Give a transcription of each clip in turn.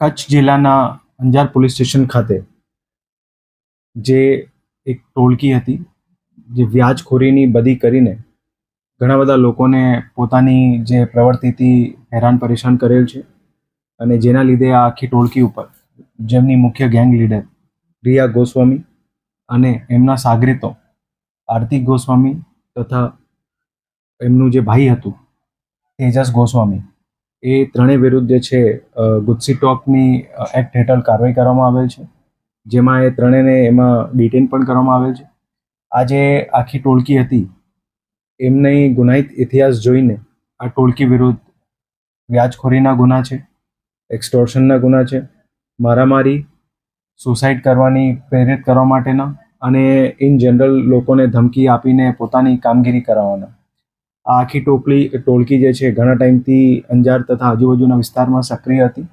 કચ્છ જિલ્લાના Anjar police station ખાતે જે એક ટોળકી હતી, જે વ્યાજખોરીની બધી કરીને ઘણા બધા લોકોને પોતાની જે પ્રવૃત્તિથી હેરાન પરેશાન કરેલ છે અને જેના લીધે આ આખી ટોળકી ઉપર જેમની મુખ્ય ગેંગ લીડર રિયા ગોસ્વામી અને એમના સાગરીતો આરતી ગોસ્વામી તથા એમનું જે ભાઈ હતું તેજસ ગોસ્વામી એ ત્રણેય વિરુદ્ધ જે છે ગુજસી ટોકની એક્ટ હેઠળ કાર્યવાહી કરવામાં આવેલ છે. જેમાં એ ત્રણેયને એમાં ડિટેન પણ કરવામાં આવેલ છે. આ જે આખી ટોળકી હતી, એમની ગુનાહિત ઇતિહાસ જોઈને આ ટોળકી વિરુદ્ધ વ્યાજખોરીના ગુના છે, એક્સટોર્શનના ગુના છે, મારામારી, સુસાઇડ કરવાની, પ્રેરિત કરવા માટેના અને ઇન જનરલ લોકોને ધમકી આપીને પોતાની કામગીરી કરાવવાના. આ આખી ટોપલી ટોળકી જે છે, ઘણા ટાઈમથી અંજાર તથા આજુબાજુના વિસ્તારમાં સક્રિય હતી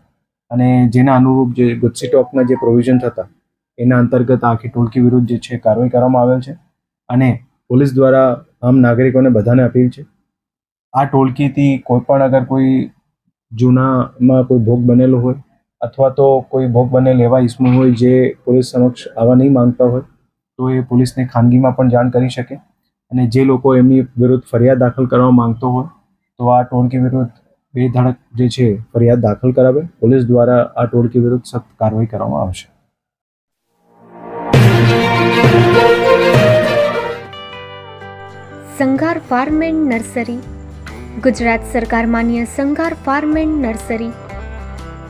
અને જેના અનુરૂપ જે ગુજસી ટોકના જે પ્રોવિઝન થતા, એના અંતર્ગત આખી ટોળકી વિરુદ્ધ જે છે, કાર્યવાહી કરવામાં આવેલ છે અને પોલીસ દ્વારા આમ નાગરિકોને બધાને અપીલ છે. આ ટોળકીથી કોઈ પણ અગર કોઈ જૂનામાં કોઈ ભોગ બનેલો હોય અથવા તો કોઈ ભોગ બનેલ એવા ઇસમો હોય જે પોલીસ સમક્ષ આવવા નહીં માંગતા હોય, તો એ પોલીસને ખાનગીમાં પણ જાણ કરી શકે. અને જે લોકો એમની વિરુદ્ધ ફરિયાદ દાખલ કરવા માંગતો હોય, તો આ ટોળકી વિરુદ્ધ બે ધડક જે છે, ફરિયાદ દાખલ કરાવે. પોલીસ દ્વારા આ ટોળકી વિરુદ્ધ સખ્ત કાર્યવાહી કરવામાં આવશે. Sanghar farm and nursery. Gujarat સરકાર માન્ય સંઘાર ફાર્મ એન્ડ નર્સરી.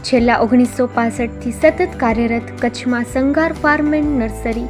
છેલ્લા ઓગણીસો પાસઠથી સતત કાર્યરત કચ્છમાં Sanghar farm and nursery.